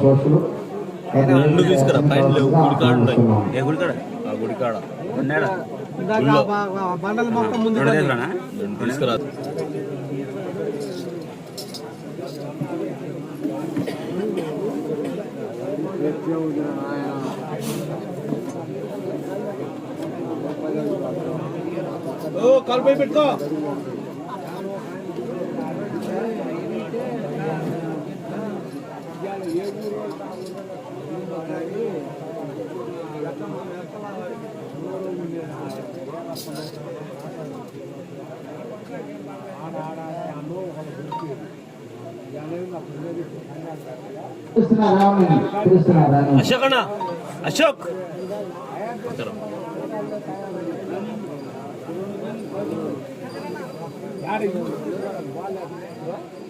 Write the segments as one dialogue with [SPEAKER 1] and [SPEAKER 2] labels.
[SPEAKER 1] పోస్టులు
[SPEAKER 2] రెండు తీసుకురా పైన లేవు గుడికాడ ఏ గుడికాడ ఆ గుడికాడ ఉన్నాడా? తీసుకురా.
[SPEAKER 3] ఓ కలిపి పెట్టుకో.
[SPEAKER 2] అశోక్ అన్న అశోక్.
[SPEAKER 1] రామని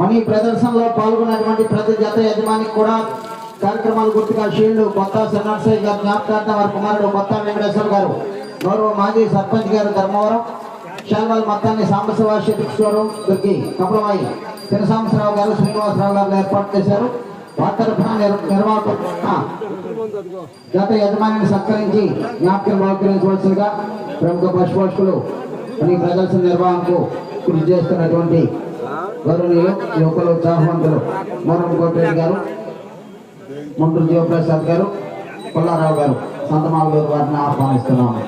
[SPEAKER 1] మన ఈ ప్రదర్శనలో పాల్గొన్నటువంటి ప్రతి జత యజమానికి కూడా కార్యక్రమాలు గుర్తుగా షీల్డ్ కొత్త సన్నర్సయ్య గారు జ్ఞాపకార్థం వారి కుమారుడు కొత్త వెంకటేశ్వర గారు గౌరవ మాజీ సర్పంచ్ గారు ధర్మవరం శాల్వాల్ మొత్తాన్ని సాంబశివ శిక్షవరం దొరికి కమలమాయి చిన్నసాంబశరావు గారు శ్రీనివాసరావు గారు ఏర్పాటు చేశారు. వారి తరఫున నిర్- గత యజమానిని సత్కరించి జ్ఞాపకం బహుకరించవలసిందిగా ప్రముఖ పశుపోషకులు ఈ ప్రదర్శన నిర్వహణకు కృషి చేస్తున్నటువంటి గౌరవనీయులు యువకులు ఉత్సాహవంతులు మోరం కోటిరెడ్డి గారు ముంటూరు జీవప్రసాద్ గారు పుల్లారావు గారు సంతమాలూరు వారిని ఆహ్వానిస్తున్నాము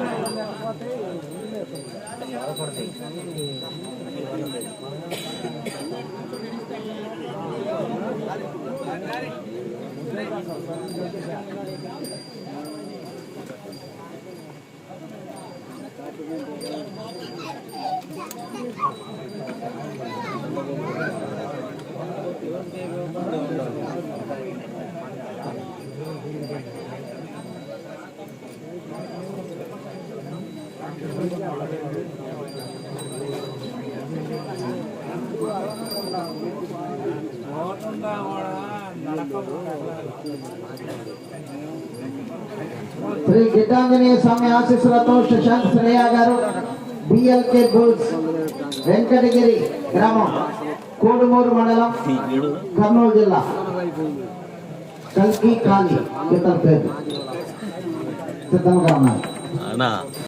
[SPEAKER 1] శ్రీ గిడ్డాంజనేయ స్వామి ఆశీస్సులతో శశాంక్ శ్రేయ గారు బిఎల్కే బుల్స్ వెంకటగిరి గ్రామం కోడుమూరు మండలం కర్నూలు జిల్లా కల్కి కాలి ఇతర పేరు. సిద్ధంగా ఉన్నారు.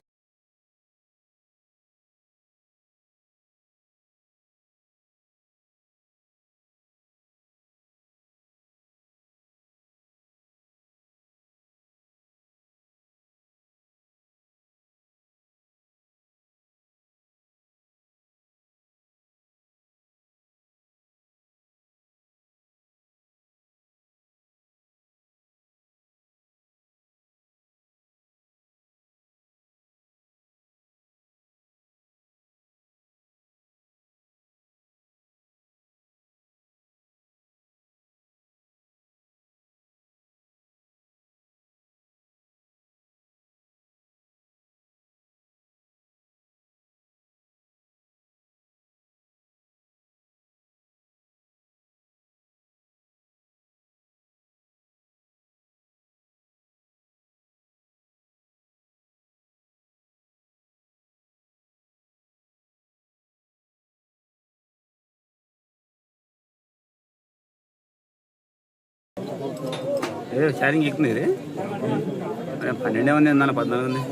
[SPEAKER 2] ఏ షారింగ్ ఎక్కుతుంది ఇది. పన్నెండే ఉంది నాన్న పద్నాలుగు ఉంది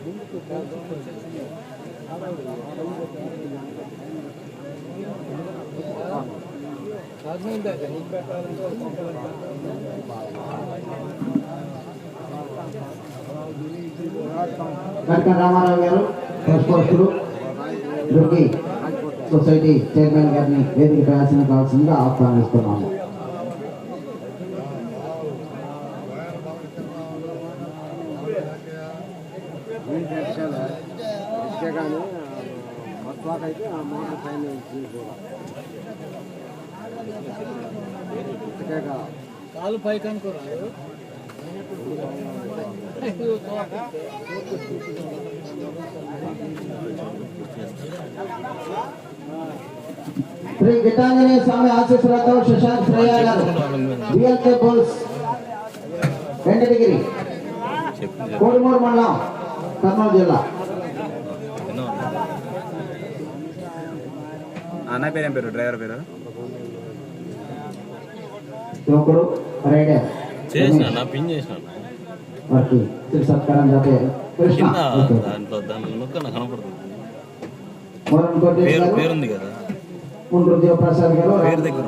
[SPEAKER 3] ముందుకు
[SPEAKER 1] డాక్టర్ రామారావు గారు ప్రశ్నోస్తులు దుర్గి సొసైటీ చైర్మన్ గారిని వేదిక ప్రయాసం కావాల్సిందిగా ఆహ్వానిస్తున్నాము.
[SPEAKER 3] కాలు పైకి అనుకోరా
[SPEAKER 1] శ్రీ గిటాంజనేయ స్వామి ఆశీస్సులతో శశాంక్ శ్రేయ గారు బిఎల్కే పోల్స్ వెంకటగిరి కోడుమూరు మండలం కర్నూలు జిల్లా.
[SPEAKER 2] అన్న పేరు ఏం పేరు? డ్రైవర్ పేరు?
[SPEAKER 1] రైడర్
[SPEAKER 2] చేసిన నా పిన్ చేసిన.
[SPEAKER 1] వారికి. తిరు సత్కారం జరిపే కృష్ణ
[SPEAKER 2] కింద
[SPEAKER 1] ఓకే.
[SPEAKER 2] దాంట్లో దాంట్లో నొక్క నాకు కనపడుతుంది
[SPEAKER 1] మోరన్ కోటేష్
[SPEAKER 2] పేరు
[SPEAKER 1] గారు
[SPEAKER 2] పేరుంది కదా.
[SPEAKER 1] ముండ్రు దేవప్రసాద్ గారు?
[SPEAKER 2] పేరు దగ్గర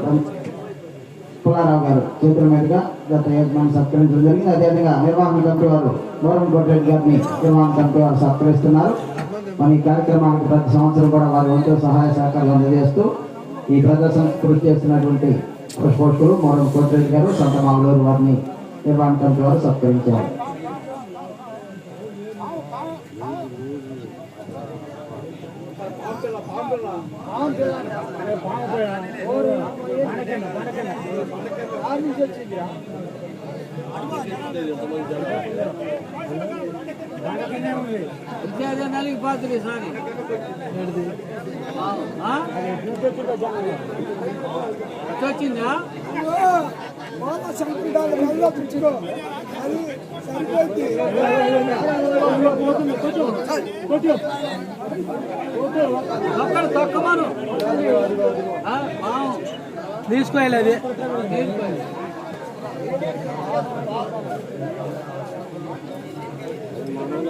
[SPEAKER 1] పుల్లారావు గారు. చేతుల మీదుగా గత యజమాని సత్కరించడం జరిగింది. అదేవిధంగా నిర్వహణ కమిటీ వారు మోరన్ కోటరెడ్డి గారిని నిర్వహణ కమిటీ వారు సత్కరిస్తున్నారు. మన ఈ కార్యక్రమానికి ప్రతి సంవత్సరం కూడా వారి వంతు సహాయ సహకారాలు అందజేస్తూ ఈ ప్రదర్శన కృషి చేస్తున్నటువంటి పుష్పోషకులు మోరన్ కోటరెడ్డి గారు సొంత మంగళూరు వారిని నిర్వహణ కమిటీ వారు సత్కరించారు.
[SPEAKER 3] నాలుగు పాత్ర సారి వచ్చిందా అక్కడ తక్కువను తీసుకోవాలి అది.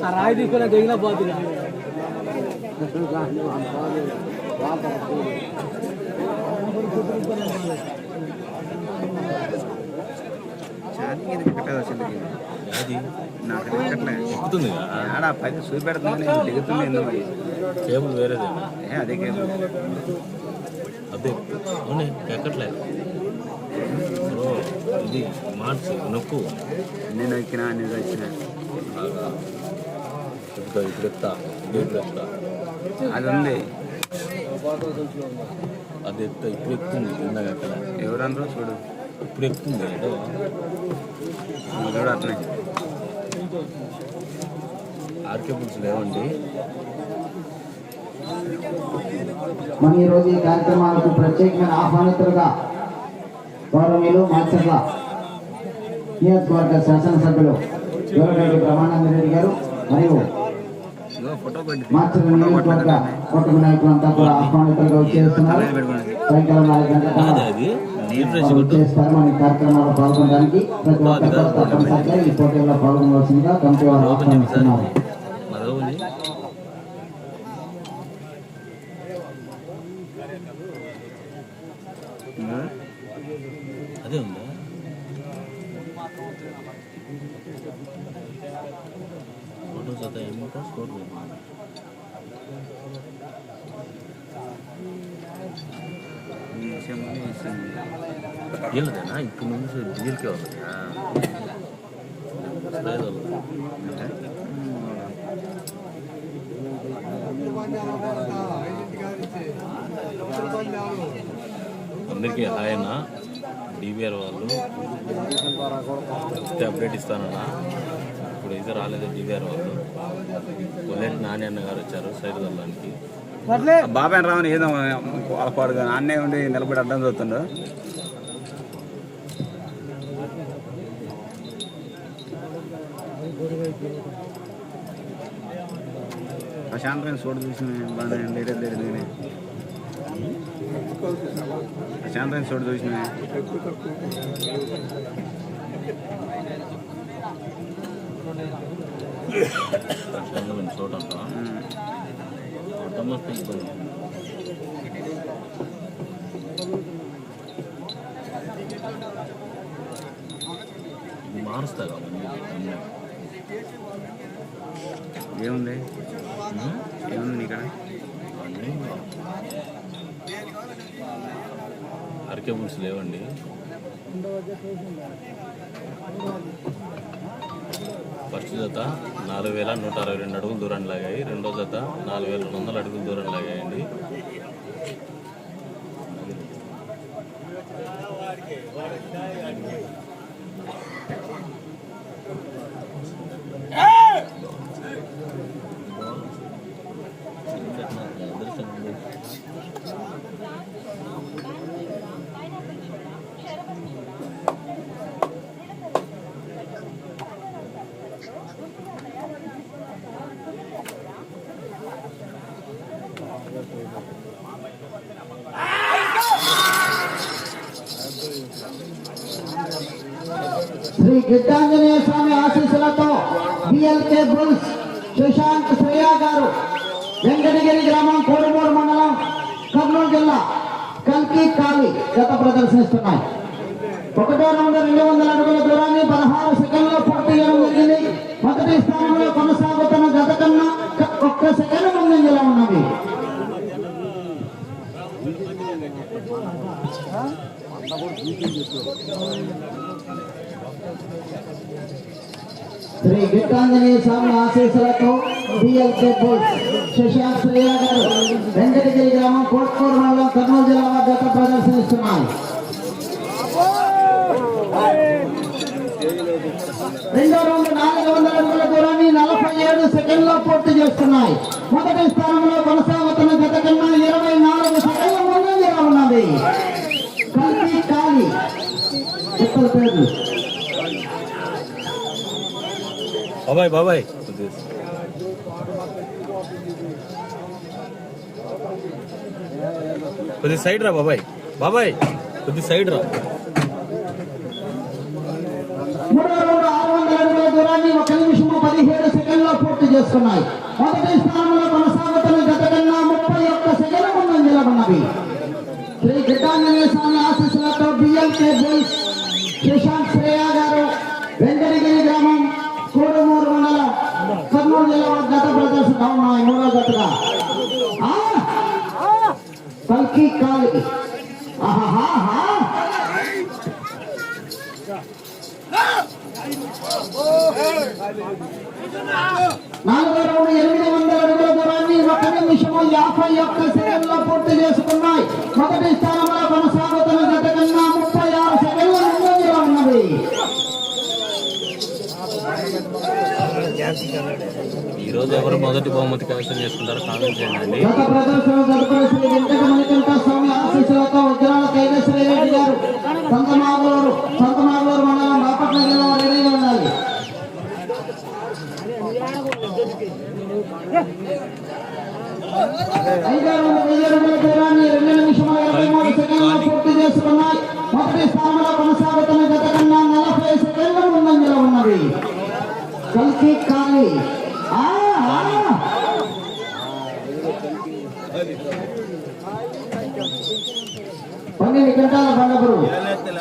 [SPEAKER 3] ఆ రాయి తీసుకుని దిగిన పోతుంది
[SPEAKER 2] అది ఎక్కుతుంది
[SPEAKER 4] పైన చూపెడుతుంది దిగుతుంది ఎందుకు
[SPEAKER 2] కేబుల్ వేరేదే.
[SPEAKER 4] అదే కేబుల్.
[SPEAKER 2] అదే. అవునే ఇది మార్చి నొక్కు.
[SPEAKER 4] నేను ఎక్కినా నేను వచ్చిన
[SPEAKER 2] బాగా ఇప్పుడు ఎత్తా
[SPEAKER 4] అది ఉంది
[SPEAKER 2] అది ఎత్తా ఇప్పుడు ఎక్కుతుంది ఇందాక అక్కడ.
[SPEAKER 4] ఎవరన్నారు చూడు.
[SPEAKER 2] ఇప్పుడు ఎక్కుతుంది
[SPEAKER 4] చూడు
[SPEAKER 2] ఆర్కే లేవండి.
[SPEAKER 1] మన ఈ రోజు ఈ కార్యక్రమాలకు ప్రత్యేకమైన ఆహ్వానితులుగా గౌరవనీయులు మాచర్ల నియోజకవర్గ శాసనసభ్యులు యువరెడ్డి బ్రహ్మానంద రెడ్డి గారు మరియు నియోజకవర్గ నాయకులంతా కూడా ఆహ్వానితులుగా వచ్చేస్తున్నారు. సాయంకాలం నాలుగు గంటల చేస్తారు మన కార్యక్రమాల్లో పాల్గొనడానికి ప్రతి ఒక్కరు తప్పనిసరిగా ఈ పోటీల్లో పాల్గొనవలసిందిగా కమిటీ వారు ఆహ్వానిస్తున్నారు.
[SPEAKER 2] నుంచి డీజిల్కే అందరికీ హాయ్ అన్న. డిబిఆర్ వాళ్ళు ఫస్ట్ అప్డేట్ ఇస్తానన్నా. ఇప్పుడు అయితే రాలేదు డిబిఆర్ వాళ్ళు. బుల్లెట్ నాని అన్న గారు వచ్చారు సైడ్ వెళ్ళడానికి.
[SPEAKER 4] బాబాయ్ రావని ఏదో పాడుగా అన్నే ఉండి నిలబడి అడ్డం చూస్తుండ్రు ప్రశాంతమైన చోటు చూసిన బాగానే వేరే దగ్గరనే ప్రశాంతమైన చోటు చూసిన
[SPEAKER 2] ప్రశాంతమైన చోటు అంటారా అర్థం మారుస్తా
[SPEAKER 4] ఏముంది? ఏముంది ఇక్కడ?
[SPEAKER 2] అరకే బుడ్స్ లేవండి. ఫస్ట్ జత నాలుగు వేల నూట అరవై రెండు అడుగులు దూరం లాగాయి. రెండో జత నాలుగు వేల రెండు వందల అడుగులు దూరం లాగాయండి
[SPEAKER 1] శ్రీ గిడ్డాంజనేయ స్వామి ఆశీస్సులతో బిఎల్కే బుల్స్ సుశాంత్ శ్రేయ గారు వెంకటగిరి గ్రామం కోడుమూరు మండలం కర్నూలు జిల్లా కల్కి కాలి గత ప్రదర్శిస్తున్నాయి. ఒకటో నవంబర్ రెండు వందల అడుగుల దూరాన్ని పదహారు సెకండ్లో పూర్తి చేయడం జరిగింది. మొదటి స్థానంలో కొనసాగుతున్న గత కన్నా ఒక్క సెకండ్ ముందంజలో ఉన్నది. శ్రీ గిట్టాంజనేయ స్వామి ఆశీస్సులతో బిఎల్కే బోల్స్ శశాంక్ శ్రేయ గారు వెంకటగిరి గ్రామం కోట్కూరు మండలం కర్నూలు జిల్లా వద్ద ప్రదర్శనిస్తున్నాయి రెండో రౌండ్ నాలుగు వందల అడుగుల దూరాన్ని నలభై ఏడు సెకండ్లో పూర్తి చేస్తున్నాయి. మొదటి స్థానంలో కొనసాగుతున్న గత కన్నా ఇరవై నాలుగు సెకండ్ల ముందంజలో ఉన్నది కలిపి కాలి చెప్పల పేర్లు
[SPEAKER 2] బాబాయ్ బాబాయ్. కొద్ది సైడ్ రా బాబాయ్. బాబాయ్ కొద్ది సైడ్ రా.
[SPEAKER 1] మూడో రౌండ్ ఆరు పదిహేడు సెకండ్లో పూర్తి చేస్తున్నాయి. మొదటి స్థానం కల్కి కాలి ఆహాహా నాలుగో రౌండ్ ఎనిమిది వందల అడుగుల దూరాన్ని ఒక నిమిషము యాభై ఒక్క సెకండ్లో పూర్తి చేసుకున్నాయి. మొదటి స్థానంలో కొనసాగుతున్న గత కన్నా ముప్పై ఆరు సెకండ్ల ముందంజలో ఉన్నది
[SPEAKER 2] ఈ రోజు ఎవరు మొదటి బహుమతి కైవసం చేసుకుంటారో కామెంట్ చేయండి
[SPEAKER 1] గత ప్రదర్శన తదుపరి శ్రీ వెంకట మణికంఠ స్వామి ఆశీస్సులతో ఉజ్జాల తేజశ్వరి రెడ్డి గారు సంతమాగూరు సంతమాగూరు మండలం బాపట్ల జిల్లా రెడీగా ఉండాలి ఐదో రౌండ్ వెయ్యి అడుగుల దూరాన్ని రెండు నిమిషముల ఇరవై మూడు సెకండ్లు పూర్తి చేసుకున్నాయి మొదటి స్థానంలో కొనసాగుతున్న గత కన్నా నలభై సెకండ్ల ముందంజలో ఉన్నవి కల్కి కాలి ఆ, ఆ. పన్నెండు గంటల బండపురు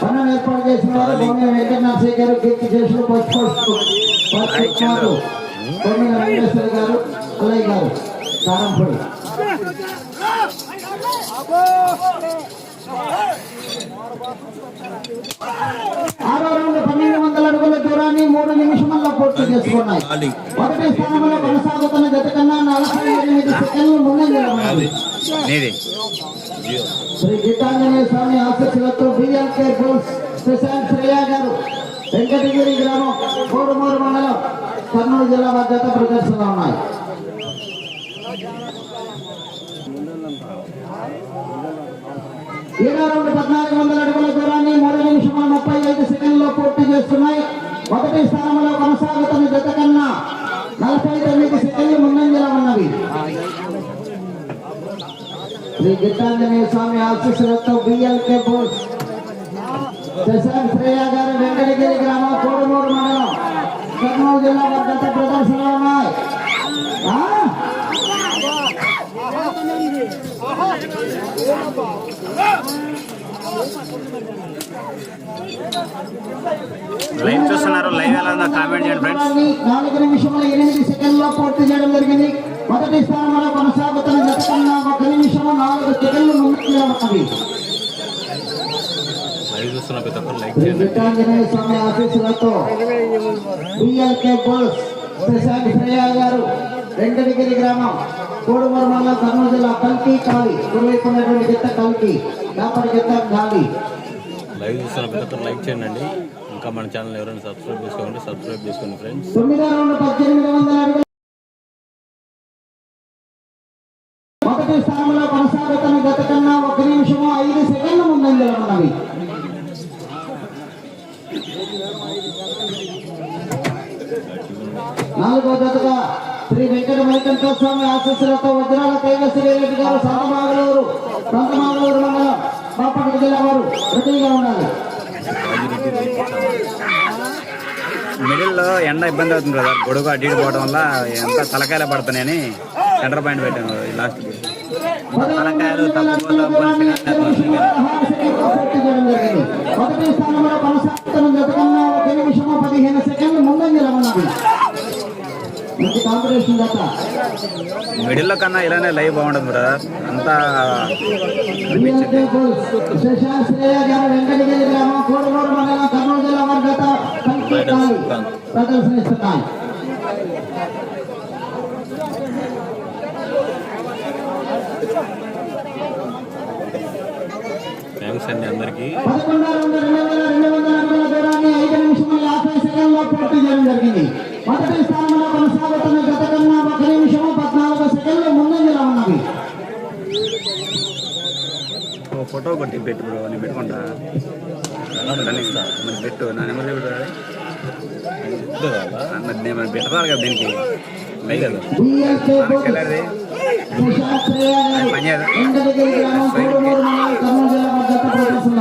[SPEAKER 1] పన్నెండు ఏర్పాటు చేసిన వారు భూమి వెంకటనాథ్ గారు కీర్తి చేసిన పసుపు భూమి వెంకటేశ్వర గారు అల్లయ్య గారు కారంపూడి ఆరో రౌండ్ పన్నెండు వందల అడుగుల దూరాన్ని మూడు నిమిషముల్లో పూర్తి చేసుకున్నాయి. మొదటి స్థానంలో కొనసాగుతున్న గత కన్నా నలభై ఎనిమిది సెకండ్లు ముందంజలో శ్రీ గీతాంజనేయ స్వామి ఆశీస్సులతో బిఎల్కే బోస్ ప్రశాంత్ శ్రేయ గారు వెంకటగిరి గ్రామం కోడుమూరు మండలం కర్నూలు జిల్లా వద్ద ప్రదర్శనలో ఉన్నాయి. ఇరవై రెండు పద్నాలుగు వందల అడుగుల దూరాన్ని మూడు నిమిషముల ముప్పై ఐదు సెకండ్లో పూర్తి చేస్తున్నాయి. మొదటి స్థానంలో కొనసాగుతున్న జత కన్నా నలభై తొమ్మిది సెకండ్లు ముందంజలో ఉన్నవి. శ్రీ గీతాంజనేయ స్వామి ఆశీస్సులతో బిఎల్కే బోస్ శశాంక్ శ్రేయ గారు వెంకటగిరి గ్రామం కోడుమూరు మండలం. కర్నూలు జిల్లా వద్ద ప్రదర్శనలో ఉన్నాయి ఆ?
[SPEAKER 4] లైవ్ చూస్తున్నారు లైవ్ ఎలా ఉందో కామెంట్ చేయండి ఫ్రెండ్స్
[SPEAKER 1] నాలుగు నిమిషముల ఎనిమిది సెకండ్లో పూర్తి చేయడం జరిగింది. మొదటి స్థానంలో కొనసాగుతున్న జత కన్నా ఒక నిమిషము నాలుగు సెకండ్లు ముందుగా ఉన్నది
[SPEAKER 2] లైవ్ చూస్తున్న ప్రతి ఒక్కరు లైక్
[SPEAKER 1] శ్రీ
[SPEAKER 2] చేయండి.
[SPEAKER 1] విఠాంజనేయ స్వామి ఆశీస్సులతో బిఎల్కే బోల్స్ ప్రశాంత్ శ్రేయ గారు వెంకటగిరి గ్రామం. కోడుమూరు మండలం కర్నూలు జిల్లా కల్కి కాలి కుడివైపు ఉన్నటువంటి గిత్త కల్కి దాపటి గిత్త గాలి.
[SPEAKER 2] లైవ్ చూస్తున్న ప్రతి లైక్ చేయండి. ఇంకా మన ఛానల్ ఎవరైనా సబ్స్క్రైబ్ చేసుకోండి సబ్స్క్రైబ్ చేసుకోండి ఫ్రెండ్స్.
[SPEAKER 1] తొమ్మిదో రౌండ్ పద్దెనిమిది వందల మొదటి స్థానంలో కొనసాగుతున్న గత కన్నా ఒక నిమిషము ఐదు సెకండ్ల ముందంజలో ఉన్నవి. నాలుగో జతగా శ్రీ వెంకట మణికంఠ స్వామి ఆశీస్సులతో వజ్రాల తేజశ్రీ రెడ్డి గారు సంతమాగలూరు సంతమాగలూరు మండలం బాపట్ల జిల్లా వారు రెడీగా ఉండాలి
[SPEAKER 4] మిడిల్లో ఎండ ఇబ్బంది అవుతుంది కదా గొడుగు అడ్డు పోవడం వల్ల ఎంత తలకాయలు పడుతున్నాయని సెంటర్ పాయింట్ పెట్టాను లాస్ట్ తలకాయలు తప్పు
[SPEAKER 1] మొదటి స్థానంలో కొనసాగుతున్న జత కన్నా ఒక నిమిషము పదిహేను సెకండ్లు ముందంజలో ఉన్నది మంచి కాంపిటీషన్ జత
[SPEAKER 4] మిడిల్ లో కన్నా ఇలానే లైవ్ బాగుండదు బ్రదర్ అంతా
[SPEAKER 1] బిఎల్కే బుల్స్ శశాంక్ శ్రేయ గారు వెంకటగిరి గ్రామం కోడగూరు మండలం కర్నూలు జిల్లా వారి గత కంకి కాలి ప్రదర్శనిస్తున్నాయి
[SPEAKER 2] థ్యాంక్స్ అండి అందరికీ
[SPEAKER 1] పదకొండో రౌండ్ రెండు వేల రెండు వందల అడుగుల దూరాన్ని ఐదు నిమిషముల యాభై సెకండ్లో పూర్తి చేయడం జరిగింది మొదటి స్థానంలో కొనసాగుతున్న గత కన్నా ఒక నిమిషము పద్నాలుగు సెకండ్లు ముందంజలో ఉన్నవి
[SPEAKER 4] ఓ ఫోటో కొట్టి పెట్టు బ్రో నేను పెట్టుకుంటా. కనీస్తా మరి పెట్టు నా నెంబర్ చెప్పు మరి పెట్టరాలి కదా దీనికి. కదా. పని చేయదా?
[SPEAKER 1] వెంకటగిరి గ్రామం కోడమూరు మండలం కర్నూలు జిల్లా వారి గత ప్రదర్శన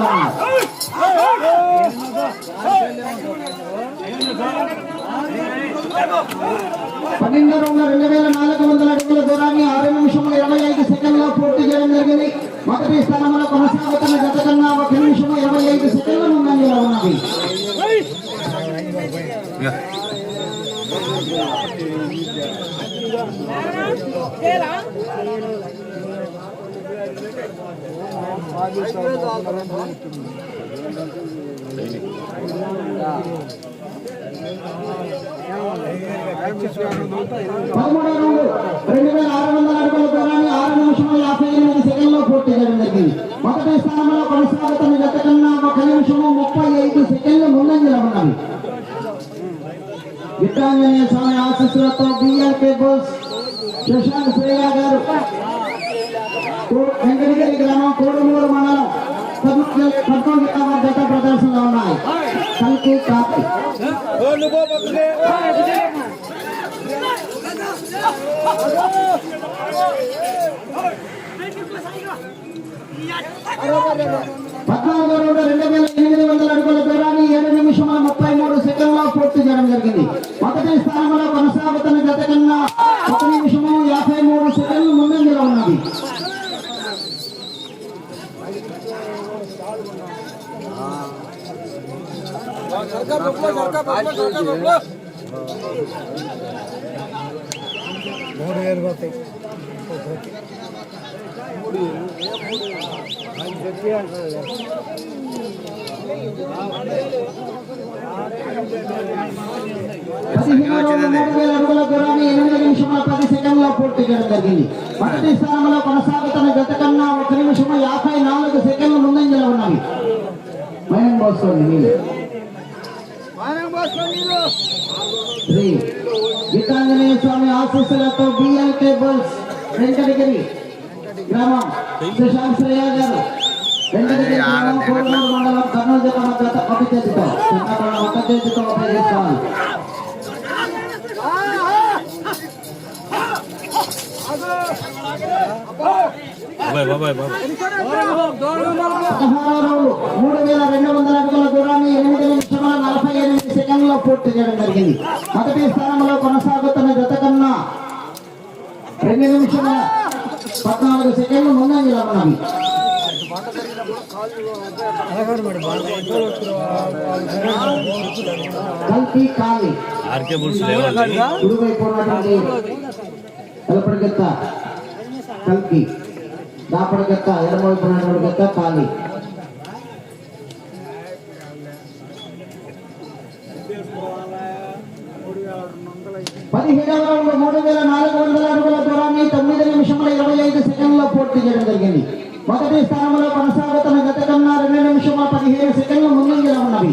[SPEAKER 1] పన్నెండు రెండు రెండు వేల నాలుగు వందల అడుగుల దూరాన్ని ఆరు నిమిషముల ఇరవై ఐదు సెకండ్లో పూర్తి చేయడం జరిగింది మొదటి స్థానంలో కొనసాగుతున్న గత కన్నా ఒక నిమిషము ఇరవై ఐదు సెకండ్ల ముందంజలో ఉన్నది
[SPEAKER 4] Thank you.
[SPEAKER 1] పదమూడో రౌండ్ రెండు వేల ఆరు వందల అడుగుల దూరాన్ని ఆరు నిమిషముల యాభై ఎనిమిది సెకండ్లో పూర్తి చేయడం జరిగింది మొదటి స్థానంలో కొనసాగుతున్న గత కన్నా ఒక నిమిషము ముప్పై ఐదు సెకండ్లు ముందంజలో స్వామి ఆశీస్సులతో బోస్ శ్రేయ గారు వెంకటగిరి గ్రామం కోడుమూరు మండలం జిల్లా ప్రదర్శనలో ఉన్నాయి రెండు వేల ఎనిమిది వందల అడుగుల దూరాన్ని ఏడు నిమిషముల ముప్పై మూడు సెకండ్లో పూర్తి చేయడం జరిగింది. మొదటి స్థానంలో కొనసాగుతున్న గత కన్నా ఒక నిమిషం యాభై మూడు సెకండ్లు ముందంజలో ఉన్నది పదిహేను రౌండ్ మూడు వేల అడుగుల దూరాన్ని ఎనిమిది నిమిషముల పది సెకండ్లో పూర్తి చేయడం జరిగింది. మొదటి స్థానంలో కొనసాగుతున్న గత కన్నా ఒక నిమిషం యాభై నాలుగు సెకండ్లు ముందంజలో ఉన్నవి. భయం పోసుకోండి శ్రీ గీతాంజనేయ స్వామి ఆశీస్సులతో బిఎల్కే బోల్స్ వెంకటగిరి గ్రామం. సుశాంత్ శ్రేయ గారు వెంకటగిరి గ్రామం కోడూరు మండలం కర్నూలు జిల్లా మధ్య ఒక చేతితో చిన్నపడ ఒక చేతితో ఉపయోగిస్తాను
[SPEAKER 2] బాబాయ్ బాబాయ్ బాబాయ్.
[SPEAKER 1] పదహారో రౌండ్ మూడు వేల రెండు వందల అడుగుల దూరాన్ని ఎనిమిది నిమిషముల నలభై ఎనిమిది సెకండ్లో పూర్తి చేయడం జరిగింది. మొదటి స్థానంలో కొనసాగుతున్న జత కన్నా రెండు నిమిషముల పద్నాలుగు సెకండ్లు ముందంజలో ఉన్నవి. కల్పి కాలి. ఎడమవైపు ఉన్నటువంటి గెత్త కాలి. పదిహేడవ రౌండ్ మూడు వేల నాలుగు వందల అడుగుల దూరాన్ని తొమ్మిది నిమిషముల ఇరవై ఐదు సెకండ్లో పూర్తి చేయడం జరిగింది. మొదటి స్థానంలో కొనసాగుతున్న గత కన్నా రెండు నిమిషముల పదిహేను సెకండ్లు ముందంజలో ఉన్నవి.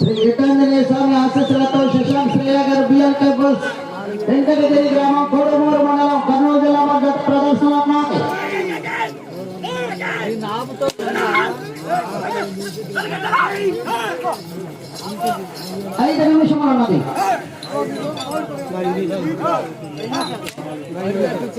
[SPEAKER 1] శ్రీ గీతాంజనేయ స్వామి ఆశీస్సులతో శశాంక్ శ్రేయ గారు బిఎల్ టెంపుల్స్ వెంకటగిరి గ్రామం కోడమూరు మండలం కర్నూలు జిల్లా వారి గత ప్రదర్శనలో ఉన్నాయి. ఐదు నిమిషములు ఉన్నది.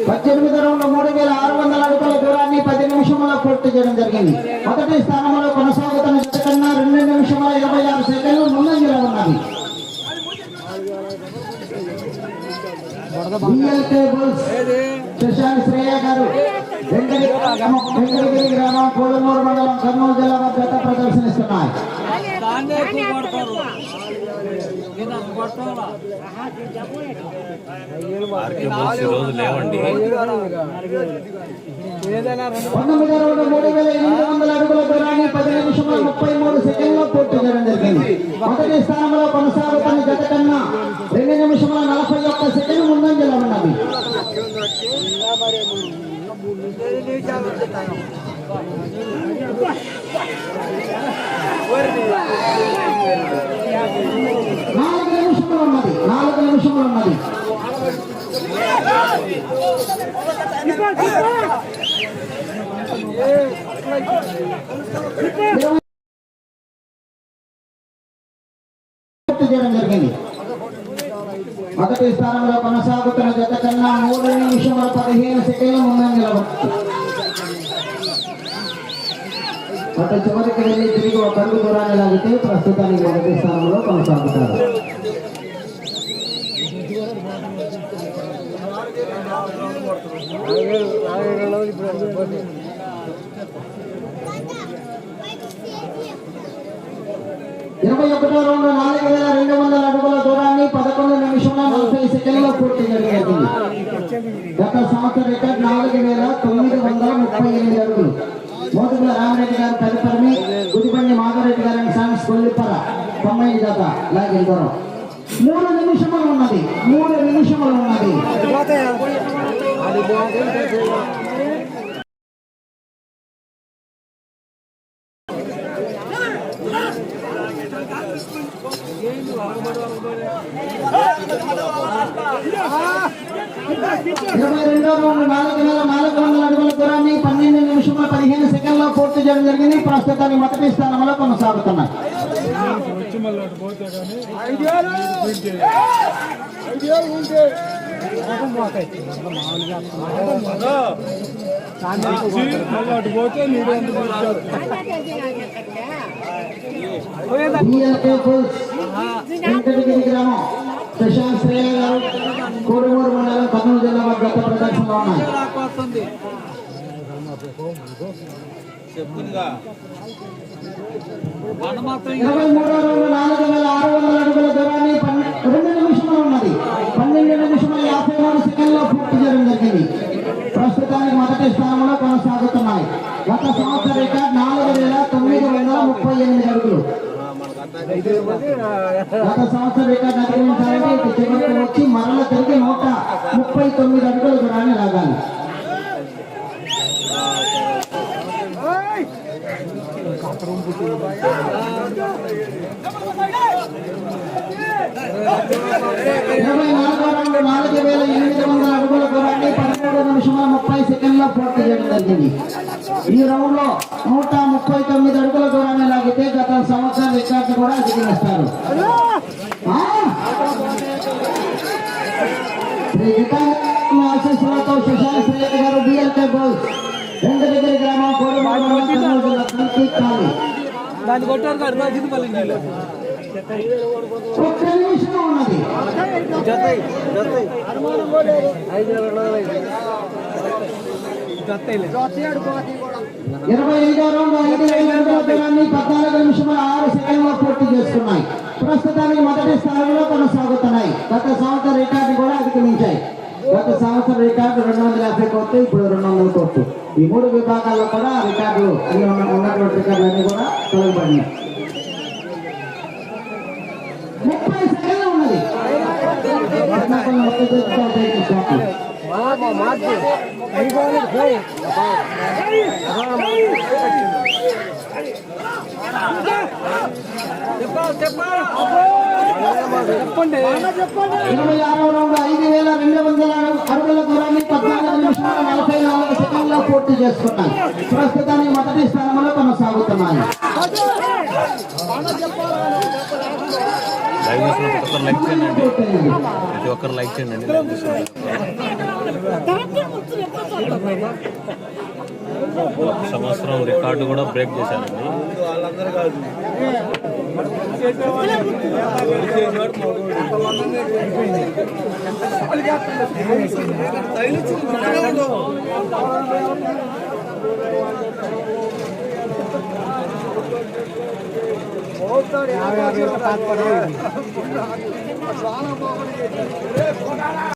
[SPEAKER 1] పద్దెనిమిది రౌండ్ల మూడు వేల ఆరు వందల అడుగుల దూరాన్ని పది నిమిషముల పూర్తి చేయడం జరిగింది. మొదటి స్థానంలో కొనసాగుతున్న జత కన్నా రెండు నిమిషముల ఇరవై ఆరు సెకండ్లు ముందంజలో ఉన్నది. బిఎల్ శ్రేయ గారు వెంకటగిరి గ్రామం కోడమూరు మండలం కర్నూలు జిల్లా వారి ప్రదర్శనిస్తున్నాయి.
[SPEAKER 2] రోజు లేవండి.
[SPEAKER 1] పంతొమ్మిది రౌండ్ మూడు వేల ఎనిమిది వందల అడుగుల దూరాన్ని పది నిమిషముల ముప్పై మూడు సెకండ్లో పూర్తి చేయడం జరిగింది. మొదటి స్థానంలో కొనసాగుతున్న జత కన్నా రెండు నిమిషముల నలభై ఒక్క సెకండ్ ముందంజలో ఉన్నది. నాలుగు నిమిషములు ఉన్నది నాలుగు నిమిషములు ఉన్నది ఇరవై పూర్తి చేయడం జరిగింది మొదటి స్థానంలో కొనసాగుతున్న జత కన్నా మూడు నిమిషముల పదిహేను సెకండ్ల ముందంజ నిలబడుతుంది చివరికి వెళ్ళి తిరిగి ఒక అడుగు దూరాన్ని లాగితే ప్రస్తుతానికి మొదటి స్థానంలో కొనసాగుతారు ఇరవై ఒకటో రౌండ్ నాలుగు వేల రెండు వందల అడుగుల దూరాన్ని పదకొండు నిమిషంలో నలభై సెకండ్లో పూర్తి జరిగింది. గత సంవత్సరం రికార్డ్ నాలుగు వేల తొమ్మిది వందల ముప్పై ఎనిమిది అడుగులు. మోదుగుల రామరెడ్డి గారు తదుపరి గుడిబండి మాధవరెడ్డి గారు అండ్ సన్స్ కొల్లిపర తొంభై జత లాగే దూరం మూడు నిమిషములు ఉన్నది మూడు నిమిషములు ఉన్నది. ఇరవై రెండో రౌండ్ నాలుగు వేల నాలుగు వందల అడుగుల దూరాన్ని పన్నెండు నిమిషముల పదిహేను సెకండ్లో పూర్తి చేయడం జరిగింది ప్రస్తుతానికి మొదటి స్థానంలో కొనసాగుతున్నాయి గ్రామం ప్రశాంత్ శ్రేయ గారు మండలం కర్నూలు జిల్లా గత ప్రదర్శనలో ఉన్నాయి ఇరవై మూడో నాలుగు ఆరు వందల అడుగుల దూరాన్ని రెండు ఉన్నది పన్నెండు నిమిషముల యాభై మూడు సెకండ్లో పూర్తి చేయడం జరిగింది ప్రస్తుతానికి మొదటి స్థానంలో కొనసాగుతున్నాయి. గత సంవత్సర రికార్డు నాలుగు వేల తొమ్మిది వందల ముప్పై ఎనిమిది అడుగులు గత సంవత్సరం రికార్డ్ అధిగమించాలంటే చివరికి వచ్చి మరల తిరిగి నూట ముప్పై తొమ్మిది అడుగులు దూరాన్ని లాగాలి. ఇరవై నాలుగో రౌండ్ నాలుగు వేల ఎనిమిది వందల అడుగుల దూరాన్ని పదమూడు నిమిషముల ముప్పై సెకండ్లో పూర్తి చేయడం జరిగింది. ఈ రౌండ్
[SPEAKER 3] దాన్ని కొట్టారు కాదు వచ్చింది మళ్ళీ నీళ్ళు.
[SPEAKER 1] ఒక్క నిమిషం ఉన్నది ఇరవై ఐదో రౌండ్ ఐదు వేల పద్నాలుగు నిమిషముల ఆరు సెకండ్లో పూర్తి చేస్తున్నాయి ప్రస్తుతానికి మొదటి స్థానంలో కొనసాగుతున్నాయి గత సంవత్సరం రికార్డు కూడా అధిగమించాయి. గత సంవత్సరం రికార్డు రెండు వందల యాభై కోట్లు ఇప్పుడు రెండు వందల కోట్లు. ఈ మూడు విభాగాల్లో కూడా రికార్డులు అన్ని ఉన్న ఉన్నటువంటి రికార్డులు అన్ని కూడా తొలగబడినాయి ముప్పై సెకండ్లు ఉన్నది పద్నాలుగు ముప్పై తొమ్మిది కోట్లు.
[SPEAKER 3] చెప్పండి.
[SPEAKER 1] ఇరవై ఆరో రౌండ్ ఐదు వేల రెండు వందల అడుగుల దూరాన్ని పద్నాలుగు నిమిషాల నలభై నాలుగు సెకండ్లో పూర్తి చేసుకున్నాయి ప్రస్తుతానికి మొదటి స్థానంలో కొనసాగుతున్నాయి.
[SPEAKER 2] లైవ్ చూసిన ప్రతి ఒక్కరు లైక్ చేయండి. ప్రతి ఒక్కరు లైక్ చేయండి. సంవత్సరం రికార్డు కూడా బ్రేక్ చేశారండి. చాలా బాగుంది